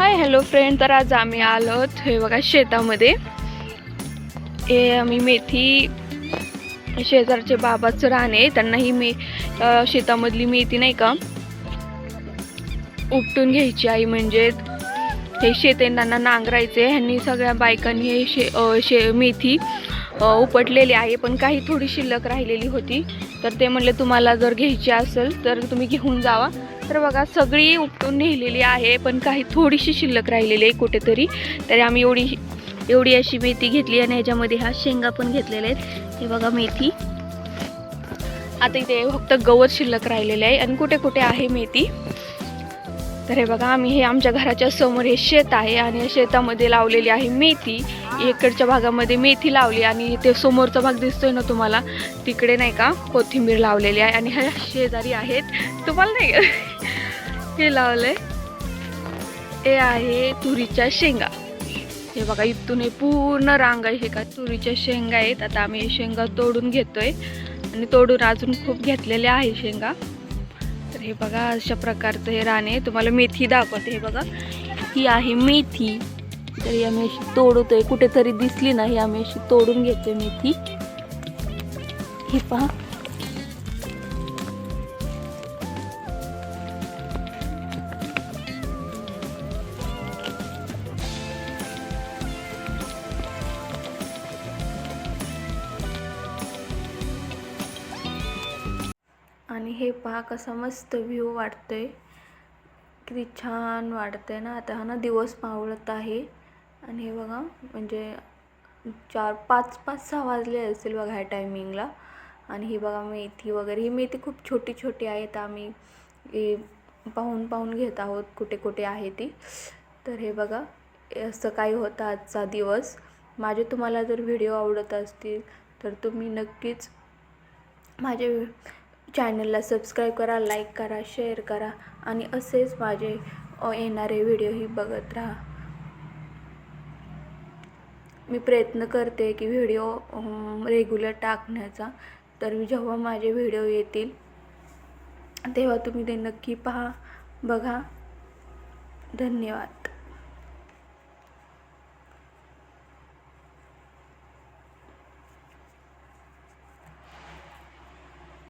Hi hello friend तर आज आम्ही आलो हे बघा शेतामध्ये. हे आम्ही मेथी शेजारचे बाबाचं राहणे त्यांना ही मे शेतामधली मेथी नाही का उपटून घ्यायची आई म्हणजे. हे शेत त्यांना नांगरायचे ह्यांनी सगळ्या बायकांनी हे शे शे मेथी उपटलेली आहे. पण काही थोडी शिल्लक राहिलेली होती. तर ते म्हणले तुम्हाला जर घ्यायची असेल तर तुम्ही घेऊन जावा. तर बघा सगळी उपटून नेलेली आहे पण काही थोडीशी शिल्लक राहिलेली आहे कुठेतरी. तरी आम्ही एवढी एवढी अशी मेथी घेतली आणि ह्याच्यामध्ये हा शेंगा पण घेतलेल्या आहेत. हे बघा मेथी. आता इथे फक्त गवत शिल्लक राहिलेले आहे आणि कुठे कुठे आहे मेथी? तर हे बघा आम्ही हे आमच्या घराच्या समोर हे शेत आहे आणि या शेतामध्ये लावलेली आहे मेथी. इकडच्या भागामध्ये मेथी लावली आणि ते समोरचा भाग दिसतोय ना तुम्हाला? तिकडे नाही का कोथिंबीर लावलेली आहे आणि ह्या शेजारी आहेत. तुम्हाला नाही हे लावलंय हे आहे तुरीच्या शेंगा. हे बघा इथून हे पूर्ण रांग आहे. का तुरीच्या शेंगा आहेत. आता आम्ही शेंगा तोडून घेतोय. आणि तोडून अजून खूप घेतलेल्या आहे शेंगा. तर हे बघा अशा प्रकारचं हे राणे तुम्हाला मेथी दाखवते हे बघा. ही आहे मेथी. तरी आम्ही अशी तोडतोय. कुठेतरी दिसली नाही. आम्ही अशी तोडून घेतोय मेथी. हे पहा. आणि हे पहा कसा मस्त व्ह्यू वाटतो आहे किती छान वाटतं आहे ना. आता हा ना दिवस मावळत आहे. आणि हे बघा म्हणजे चार पाच पाच सहा वाजले असेल बघा ह्या टायमिंगला आणि ही बघा मेथी वगैरे ही मेथी खूप छोटी छोटी आहे तर आम्ही पाहून पाहून घेत आहोत कुठे कुठे आहे ती. तर हे बघा असं काही होतं आजचा दिवस. माझे तुम्हाला जर व्हिडिओ आवडत असतील तर तुम्ही नक्कीच माझे चॅनलला सबस्क्राईब करा लाईक करा शेअर करा आणि असेच माझे येणारे व्हिडिओही बघत राहा. मी प्रयत्न करते की व्हिडिओ रेग्युलर टाकण्याचा. तर मी जेव्हा माझे व्हिडिओ येतील तेव्हा तुम्ही ते नक्की पहा बघा. धन्यवाद.